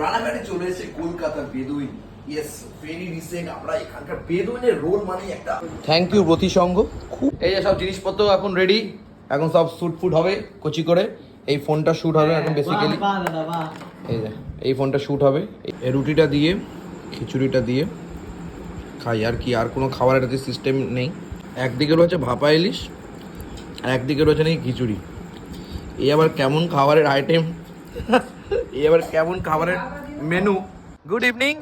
রানাঘাটে চলে এসেছে Kolkata Bedouin. Yes very recent আমরা এখানকার বেদুইনের রোল মানে একটা থ্যাংক ইউ ব্রতি সংঘ খুব এই যে সব জিনিসপত্র এখন রেডি এখন সব ফুট হবে কচি করে। এই ফোনটা শুট হবে এখন বেসিক্যালি এই যে এই ফোনটা শুট হবে। এই রুটিটা দিয়ে খিচুড়িটা দিয়ে খাই। আর কি আর কোনো এটাতে সিস্টেম নেই। একদিকে রয়েছে ভাপা ইলিশ আর একদিকে রয়েছে নাকি খিচুড়ি। এই আবার কেমন খাবারের আইটেম এই আবার কেমন খাবারের মেনু গুড ইভিনিং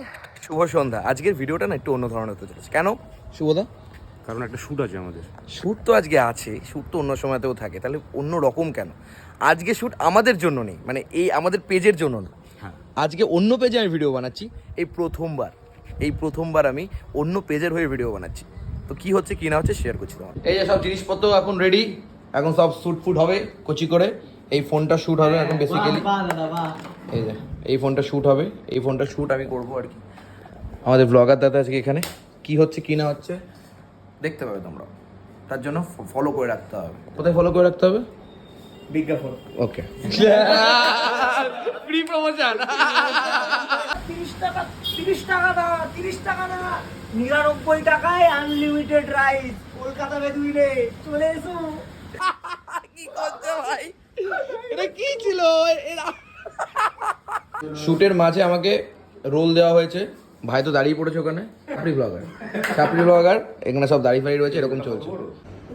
শুভ সন্ধ্যা। আজকের ভিডিওটা না একটু অন্য ধরনের হতে চলেছে। কেন? শুভদা। কারণ একটা শ্যুট আছে আমাদের। শ্যুট তো আজকে আছে। শ্যুট তো অন্য সময়তেও থাকে। তাহলে অন্য রকম কেন? আজকে শ্যুট আমাদের জন্য নেই। মানে এই আমাদের পেজের জন্য না। হ্যাঁ। আজকে অন্য পেজে আমি ভিডিও বানাচ্ছি। এই প্রথমবার। এই প্রথমবার আমি অন্য পেজের হয়ে ভিডিও বানাচ্ছি। তো কি হচ্ছে কি না হচ্ছে শেয়ার করছি তোমার এই যে সব জিনিসপত্র এখন রেডি এখন সব শ্যুট ফুট হবে কচি করে। এই ফোনটা শ্যুট হবে এখন বেসিক্যালি বাহ দাদা বাহ। এই যে এই ফোনটা শ্যুট হবে। এই ফোনটা শ্যুট আমি করব আর কি। আমাদের ব্লগার দাদা আজকে এখানে। কি হচ্ছে কি না হচ্ছে দেখতে পাবে তোমরা। তার জন্য ফলো করে রাখতে হবে। কোথায় ফলো করে রাখতে হবে? বিজ্ঞাপন। ওকে ফ্রি প্রমোশন তিরিশ টাকা তিরিশ টাকা দাও তিরিশ টাকা না। নিরানব্বই টাকায় আনলিমিটেড রাইস কলকাতা বেদুইনে চলে এসো। কি করছে ভাই? এটা কি ছিল? এরা শুটের মাঝে আমাকে রোল দেওয়া হয়েছে। ভাই তো দাঁড়িয়ে পড়েছে ওখানে। চাপড়ি ব্লগার। চাপড়ি ব্লগার এখানে সব দাঁড়িয়ে ফাড়ি রয়েছে এরকম চলছে।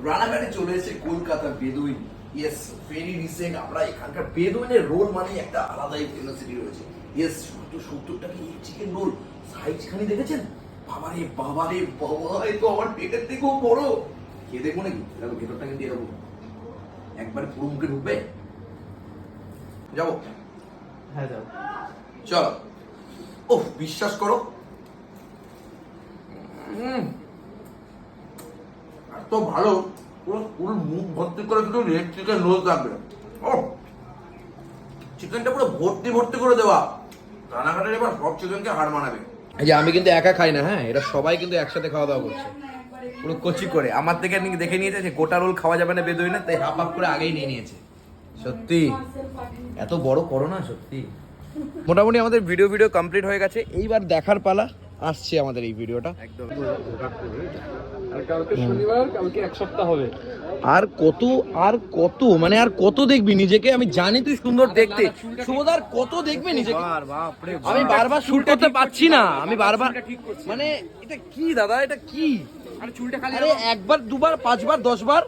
রানাঘাটে চলে এসেছে Kolkata Bedouin. Yes very recent আমরা এখানকার বেদুইনের রোল মানে একটা আলাদাই ফেমাসিটি রয়েছে। ইয়েস সত্তর সত্তর টাকা এই চিকেন রোল সাইজ খানি দেখেছেন? বাবারে বাবারে বাবা এ তো আমার পেটের থেকেও বড়। খেয়ে দেখব নাকি দেখো ভেতরটা কিন্তু এরকম। একবার পুরো মুখে ঢুকবে? যাব? হ্যাঁ যাও চলো। ওহ, বিশ্বাস করো। এত ভালো, পুরো পুরো মুখ ভর্তি করে শুধু রেড চিকেন রোল থাকবে ও চিকেনটা পুরো ভর্তি ভর্তি করে দেওয়া। রানাঘাটের এবার সব চিকেনকে হার মানাবে। এই যে, আমি কিন্তু একা খাই না হ্যাঁ? এটা সবাই কিন্তু একসাথে খাওয়া দাওয়া করছে। পুরো কচি করে। আমার থেকে দেখে নিয়েছে যে, গোটা রোল খাওয়া যাবে না বেদই না তাই হাফ হাফ করে আগেই নিয়ে নিয়েছে। সত্যি। এত বড় করো না সত্যি। মোটামুটি আমাদের ভিডিও ভিডিও কমপ্লিট হয়ে গেছে। এইবার দেখার পালা আসছে আমাদের এই ভিডিওটা একদম। আর কত আর কত মানে আর কত দেখবি নিজেকে? আমি জানি তুই সুন্দর দেখতে। সুমদার কত দেখবে নিজেকে? আমি বারবার শুট করতে পারছি না। আমি বারবার মানে এটা কি দাদা? এটা কি? আর চুলটা খালি একবার দুবার পাঁচবার দশবার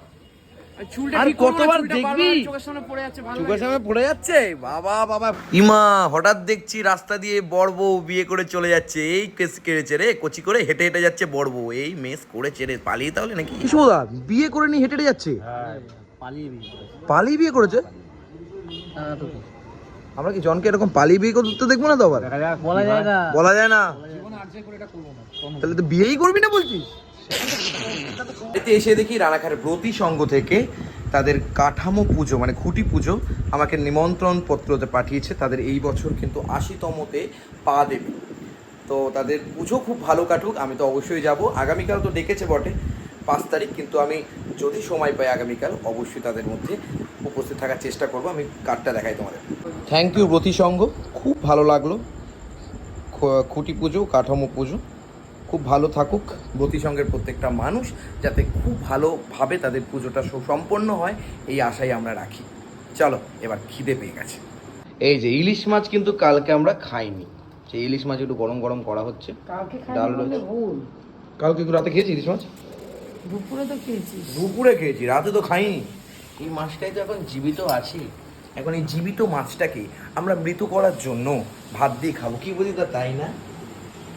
আর ঠিক করো না, কতবার দেখবি? চোখের সামনে পড়ে যাচ্ছে ভালো চোখের সামনে পড়ে যাচ্ছে? বাবা বাবা। ইমা হঠাৎ দেখছি রাস্তা দিয়ে বড় বউ বিয়ে করে চলে যাচ্ছে। এই কেস কেড়েছে রে কচি করে হেঁটে হেঁটে যাচ্ছে বড় বউ। এই মেস করেছে রে পালিয়ে তাহলে নাকি? কিশোদা বিয়ে করে নি হেঁটে হেঁটে যাচ্ছে? পালিয়ে বিয়ে করেছে। পালিয়ে বিয়ে করেছে? হ্যাঁ? আমরা কি জনকে এরকম পালিয়ে বিয়ে করতে দেখব না তো আবার? বলা যায় না। বলা যায় না। তাহলে তো বিয়েই করবি না বলছিস? এতে এসে দেখি রানাঘাট ব্রতী সংঘ থেকে তাদের কাঠামো পুজো মানে খুঁটি পুজো আমাকে নিমন্ত্রণ পত্রতে পাঠিয়েছে, তাদের এই বছর কিন্তু আশিতমতে পা দেবে। তো তাদের পুজো খুব ভালো কাটুক, আমি তো অবশ্যই যাব। আগামীকাল তো ডেকেছে বটে, পাঁচ তারিখ কিন্তু আমি যদি সময় পাই আগামীকাল, অবশ্যই তাদের মধ্যে উপস্থিত থাকার চেষ্টা করব, আমি কার্ডটা দেখাই তোমাদের। থ্যাংক ইউ ব্রতী সংঘ, খুব ভালো লাগল। খুঁটি পুজো, কাঠামো পুজো। খুব ভালো থাকুক। সংঘের প্রত্যেকটা মানুষ যাতে খুব ভালোভাবে তাদের পুজোটা সুসম্পন্ন হয় এই আশাই আমরা রাখি। চলো এবার খিদে পেয়ে গেছে। এই যে ইলিশ মাছ কিন্তু কালকে আমরা খাইনি। সেই ইলিশ মাছ একটু গরম গরম করা হচ্ছে। কালকে ডাল রয়েছে। কালকে একটু রাতে খেয়েছি ইলিশ মাছ? দুপুরে তো খেয়েছি। দুপুরে খেয়েছি রাতে তো খাইনি। এই মাছটাই তো এখন জীবিত আছে। এখন এই জীবিত মাছটাকে আমরা মৃত করার জন্য ভাত দিয়ে খাব। কি বলি তা তাই না?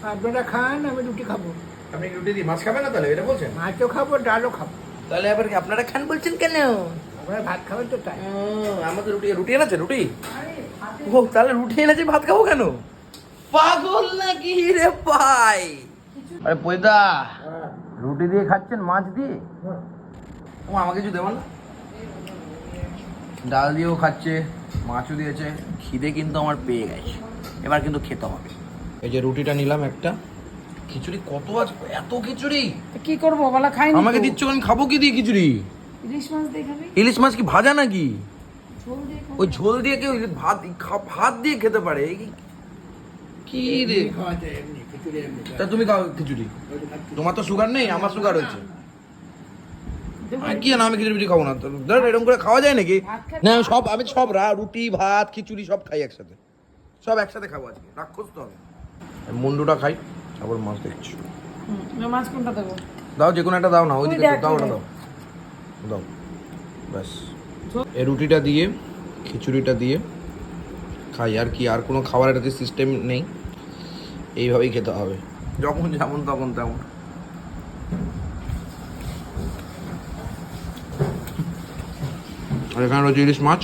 আপনারা খান আমি রুটি খাব। আপনি রুটি দিয়ে মাছ খাবেন না তাহলে? এটা বলছেন। মাছও খাব ডালও খাব। তাহলে আবার কি আপনারা খান বলছেন কেন? আপনারা ভাত খাবেন তো তাই। আমাদের রুটি রুটি এনেছে রুটি? ও তাহলে রুটি এনেছে ভাত খাব কেন? পাগল নাকি রে ভাই? আরে পয়দা রুটি দিয়ে খাচ্ছেন মাছ দিয়ে? ও আমাকে কিছু দেবেন না? ডাল দিয়েও খাচ্ছে মাছও দিয়েছে খিদে কিন্তু আমার পেয়ে গেছে। এবার কিন্তু খেতে হবে। এই যে রুটিটা নিলাম একটা। খিচুড়ি কত আছে? এত খিচুড়ি? কি করব? বলা খাইনি আমাকে দিচ্ছ আমি খাব কি দিয়ে খিচুড়ি? ইলিশ মাছ দিয়ে খাবি? ইলিশ মাছ কি ভাজা নাকি? ঝোল দিয়ে খাবি। ওই ঝোল দিয়ে কেউ ভাত ভাত দিয়ে খেতে পারে? কি- কি রে খাওয়া যায় এমনি খিচুড়ি এমনি তা তুমি খাও খিচুড়ি। তোমার তো সুগার নেই আমার সুগার হয়েছে। কি না আমি খিচুড়ি খাব না। তো ধর এরকম করে খাওয়া যায় নাকি? না সব আমি সব রা রুটি ভাত খিচুড়ি সব খাই একসাথে। সব একসাথে খাব আজকে। রাক্ষস তো হবে মুন্ডুটা খাই তারপর মাছ দেখছি। মাছ কোনটা দেবো? দাও যে কোনো একটা দাও না ওই দিকে দাও ওটা দাও দাও। ব্যাস। এই রুটিটা দিয়ে খিচুড়িটা দিয়ে খাই আর কি আর কোনো খাবারের এটাতে সিস্টেম নেই। এইভাবেই খেতে হবে। যখন যেমন তখন তেমন। আর এখানে রয়েছে ইলিশ মাছ।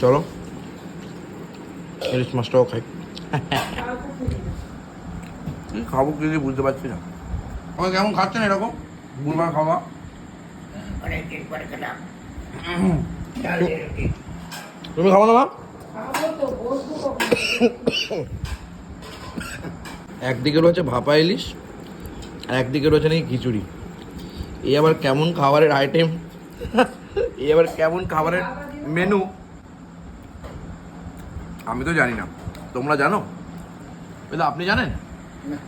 চলো ইলিশ মাছটাও খাই। কি খাব কি বুঝতে পারছি না। আমাকে কেমন খাচ্ছেন এরকম? বুড়বার খাওয়া অনেকদিন পরে খেলাম। তুমি খাব না মা একদিকে রয়েছে ভাপা ইলিশ আর একদিকে রয়েছে নাকি খিচুড়ি। এই আবার কেমন খাবারের আইটেম এই আবার কেমন খাবারের মেনু আমি তো জানি না। তোমরা জানো? বুঝলে আপনি জানেন? না।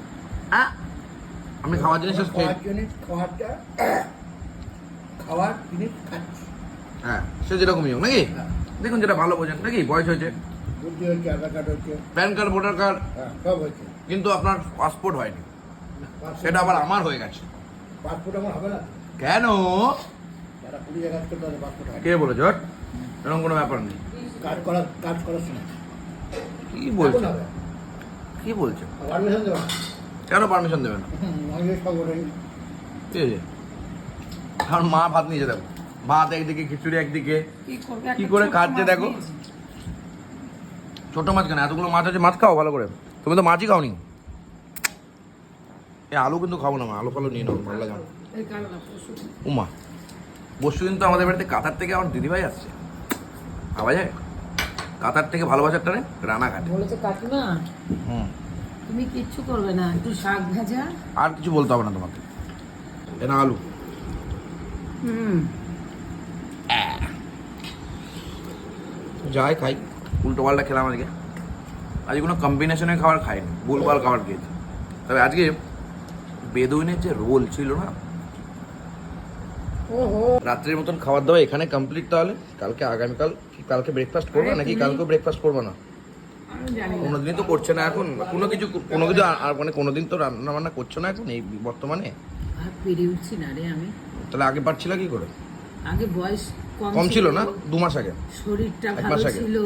আমি খাওয়ার জিনিস খাওয়ারটা খাওয়ার জিনিস খাচ্ছি। হ্যাঁ সে যেরকমই হোক নাকি? হ্যাঁ। দেখুন যেটা ভালো বোঝেন নাকি? বয়স হয়েছে। PAN card voter card? হ্যাঁ সব হচ্ছে কিন্তু আপনার পাসপোর্ট হয়নি। সেটা আবার আমার হয়ে গেছে। পাসপোর্ট আমার হবে না। কেন? কে বলেছ? হট? এরকম কোনো ব্যাপার নেই। কাজ করার কাজ করার সময়। কি বলছো কি বলছো কেন পারমিশন দেবে না? ঠিক আছে। কারণ মা ভাত নিয়ে দেখো। ভাত একদিকে খিচুড়ি একদিকে। কি করবে? কি একটা করে খাচ্ছে দেখো? নিয়েছি। ছোট মাছ কেন? এতগুলো মাছ আছে মাছ খাও ভালো করে। তুমি তো মাছই খাওনি। এ আলু কিন্তু খাব না মা আলু ফালু নিয়ে নাও ভালো লাগে এই। উমা পরশু দিন তো আমাদের বাড়িতে কাতার থেকে আমার দিদিভাই আসছে। ভাবা যায়? কাতার থেকে ভালোবাসার টানে রানাঘাট বলেছে কাকিমা হুম। তুমি কিচ্ছু করবে না একটু শাক ভাজা। আর কিছু বলতে হবে না তোমাকে। এ না আলু। হুম। যাই খাই। উল্টো পাল্টা খেলাম আজকে। আজকে কোনো কম্বিনেশনের খাবার খাইনি। ভুলভাল খাবার খেয়েছি। তবে আজকে বেদুইনের যে রোল ছিল না রাত্রের মতন খাবার দাবার এখানে কমপ্লিট তাহলে। কালকে আগামীকাল কালকে ব্রেকফাস্ট করবে নাকি তুমি- কালকে ব্রেকফাস্ট করবে না? কোনোদিনই তো করছে না এখন। কোনো কিছু কোনো কিছু আর- মানে কোনোদিন তো রান্না বান্না করছ না এখন এই বর্তমানে? পেরে উঠছি না রে আমি। তাহলে আগে পারছিল কি করে? আগে বয়স কম ছিল না? দু মাস আগে। শরীরটা ভালো ছিল।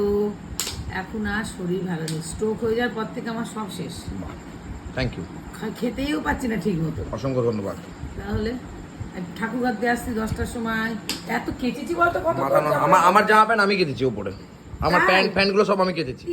এখন আর শরীর ভালো নেই। স্ট্রোক হয়ে যাওয়ার পর থেকে আমার সব শেষ। থ্যাংক ইউ খেতেও পাচ্ছি না ঠিক মতো অসংখ্য ধন্যবাদ। তাহলে আর ঠাকুর ঘর দিয়ে আসছি দশটার সময়। এত কেটেছি বলতো কত আমার আমার জামা প্যান্ট আমি কেটেছি ওপরে আমার? প্যান্ট প্যান্টগুলো সব আমি কেটেছি